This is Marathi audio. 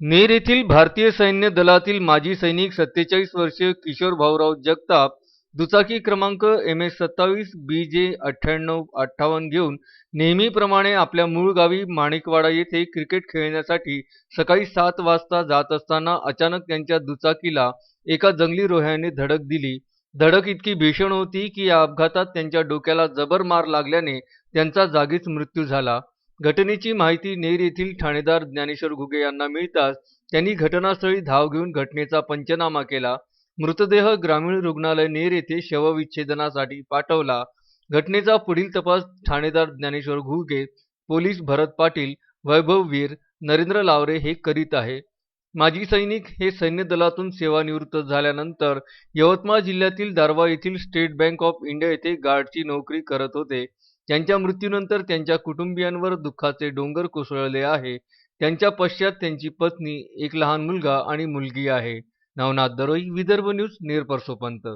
नेर येथील भारतीय सैन्य दलातील माजी सैनिक सत्तेचाळीस वर्षीय किशोर भाऊराव जगताप दुचाकी क्रमांक एम एस सत्तावीस बी जे अठ्ठ्याण्णव अठ्ठावन्न घेऊन नेहमीप्रमाणे आपल्या मूळ गावी माणिकवाडा येथे क्रिकेट खेळण्यासाठी सकाळी सात वाजता जात असताना अचानक त्यांच्या दुचाकीला एका जंगली रोह्याने धडक दिली. धडक इतकी भीषण होती की या अपघातात त्यांच्या डोक्याला जबर मार लागल्याने त्यांचा जागीच मृत्यू झाला. घटनेची माहिती नेर येथील ठाणेदार ज्ञानेश्वर घुगे यांना मिळताच त्यांनी घटनास्थळी धाव घेऊन घटनेचा पंचनामा केला. मृतदेह ग्रामीण रुग्णालय नेर येथे शवविच्छेदनासाठी पाठवला. घटनेचा पुढील तपास ठाणेदार ज्ञानेश्वर घुगे पोलीस भरत पाटील वैभव वीर नरेंद्र लावरे हे करीत आहे. माजी सैनिक हे सैन्य दलातून सेवानिवृत्त झाल्यानंतर यवतमाळ जिल्ह्यातील दारवा येथील स्टेट बँक ऑफ इंडिया येथे गार्डची नोकरी करत होते. त्यांच्या मृत्यूनंतर त्यांच्या कुटुंबियांवर दुःखाचे डोंगर कोसळले आहे. त्यांच्या पश्चात त्यांची पत्नी एक लहान मुलगा आणि मुलगी आहे. नवनाथ दरोई विदर्भ न्यूज नेरपरसोपंत.